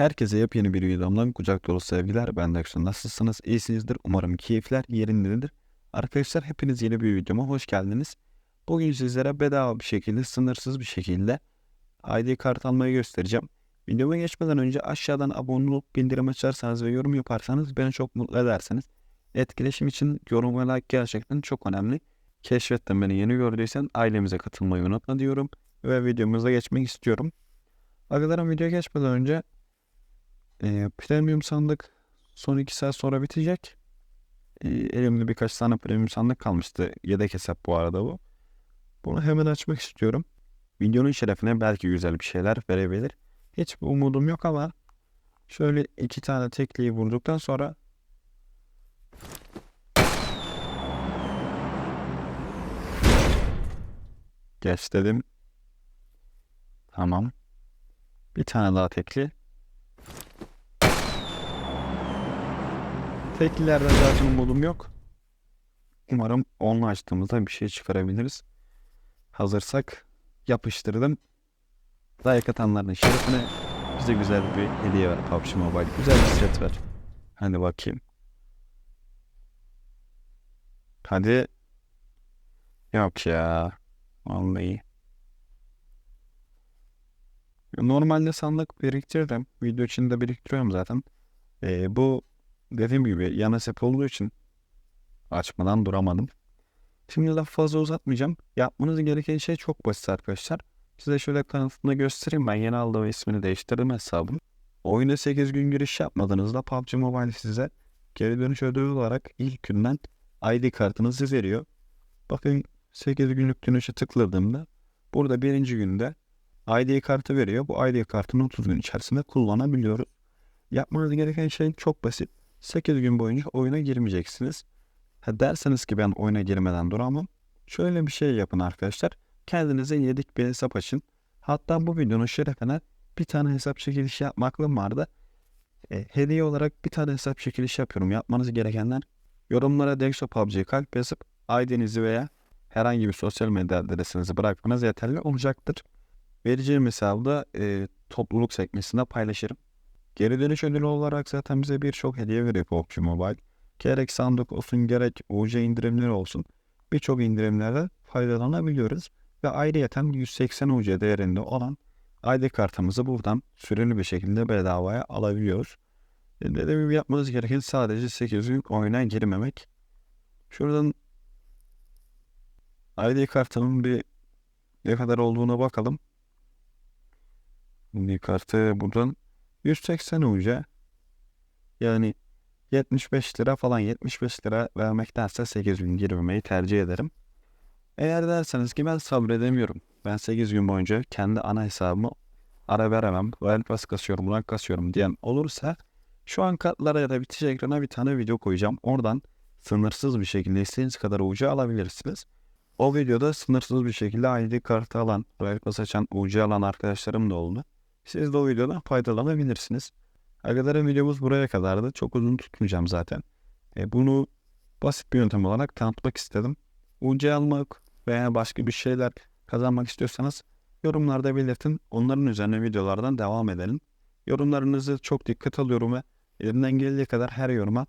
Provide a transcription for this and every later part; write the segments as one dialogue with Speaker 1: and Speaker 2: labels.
Speaker 1: Herkese yepyeni bir videomdan kucak dolu sevgiler. Ben Aksu. Nasılsınız? İyisinizdir. Umarım keyifler yerindedir. Arkadaşlar hepiniz yeni bir videoma hoş geldiniz. Bugün sizlere bedava bir şekilde, sınırsız bir şekilde ID kart almayı göstereceğim. Videoma geçmeden önce aşağıdan abone olup bildirim açarsanız ve yorum yaparsanız beni çok mutlu edersiniz. Etkileşim için yorum ve like gerçekten çok önemli. Keşfetten beni yeni gördüysen ailemize katılmayı unutma diyorum. Ve videomuza geçmek istiyorum. Arkadaşlar videoya geçmeden önce e, premium sandık son 2 saat sonra bitecek. E, elimde birkaç tane premium sandık kalmıştı. Yedek hesap bu arada bu. Bunu hemen açmak istiyorum. Videonun şerefine belki güzel bir şeyler verebilir. Hiçbir umudum yok ama şöyle iki tane tekliği vurduktan sonra geç dedim. Tamam. Bir tane daha tekli. Teklilerden zaten umudum yok. Umarım onunla açtığımızda bir şey çıkarabiliriz. Hazırsak yapıştırdım. Like atanların şerefine bize güzel bir hediye ver PUBG Mobile. Güzel bir set ver. Hadi bakayım. Hadi. Yok ya. Vallahi. Normalde sandık biriktirdim. Video içinde biriktiriyorum zaten. Ee, bu dediğim gibi yan hesap olduğu için açmadan duramadım. Şimdi laf fazla uzatmayacağım. Yapmanız gereken şey çok basit arkadaşlar. Size şöyle kanıtını göstereyim. Ben yeni aldığım ismini değiştirdim hesabım. Oyuna 8 gün giriş yapmadığınızda PUBG Mobile size geri dönüş ödevi olarak ilk günden ID kartınızı veriyor. Bakın 8 günlük dönüşe tıkladığımda burada birinci günde ID kartı veriyor. Bu ID kartını 30 gün içerisinde kullanabiliyoruz. Yapmanız gereken şey çok basit. 8 gün boyunca oyuna girmeyeceksiniz. Ha derseniz ki ben oyuna girmeden duramam. Şöyle bir şey yapın arkadaşlar. Kendinize yedik bir hesap açın. Hatta bu videonun şerefine bir tane hesap çekilişi yapmaklım vardı. E, hediye olarak bir tane hesap çekilişi yapıyorum. Yapmanız gerekenler yorumlara Dexo PUBG kalp yazıp ID'nizi veya herhangi bir sosyal medya adresinizi bırakmanız yeterli olacaktır. Vereceğim hesabı e, topluluk sekmesinde paylaşırım. Geri dönüş ödülü olarak zaten bize birçok hediye veriyor PUBG Mobile. Gerek sandık olsun gerek UC indirimleri olsun birçok indirimlerde faydalanabiliyoruz. Ve ayrıyeten 180 UC değerinde olan ID kartımızı buradan süreli bir şekilde bedavaya alabiliyoruz. E, Dediğim gibi yapmanız gereken sadece 8 gün oyuna girmemek. Şuradan ID kartımın bir ne kadar olduğuna bakalım. ID kartı buradan 180 UC. Yani 75 lira falan 75 lira vermektense 8 gün girmemeyi tercih ederim. Eğer derseniz ki ben sabredemiyorum. Ben 8 gün boyunca kendi ana hesabımı ara veremem. Wild kasıyorum, buna kasıyorum diyen olursa şu an kartlara ya da bitiş ekrana bir tane video koyacağım. Oradan sınırsız bir şekilde istediğiniz kadar UC alabilirsiniz. O videoda sınırsız bir şekilde ID kartı alan, Wild Pass açan, UC alan arkadaşlarım da oldu. Siz de o videodan faydalanabilirsiniz. Arkadaşlar videomuz buraya kadardı. Çok uzun tutmayacağım zaten. E, bunu basit bir yöntem olarak tanıtmak istedim. UC almak veya başka bir şeyler kazanmak istiyorsanız yorumlarda belirtin. Onların üzerine videolardan devam edelim. Yorumlarınızı çok dikkat alıyorum ve elimden geldiği kadar her yoruma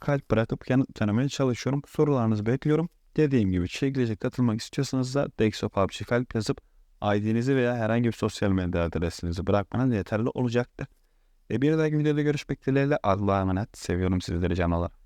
Speaker 1: kalp bırakıp yanıt vermeye çalışıyorum. Sorularınızı bekliyorum. Dediğim gibi çekilişe katılmak istiyorsanız da Dexo PUBG kalp yazıp ID'nizi veya herhangi bir sosyal medya adresinizi bırakmanız yeterli olacaktır. E bir dahaki videoda görüşmek dileğiyle Allah'a emanet. Seviyorum sizleri canalar.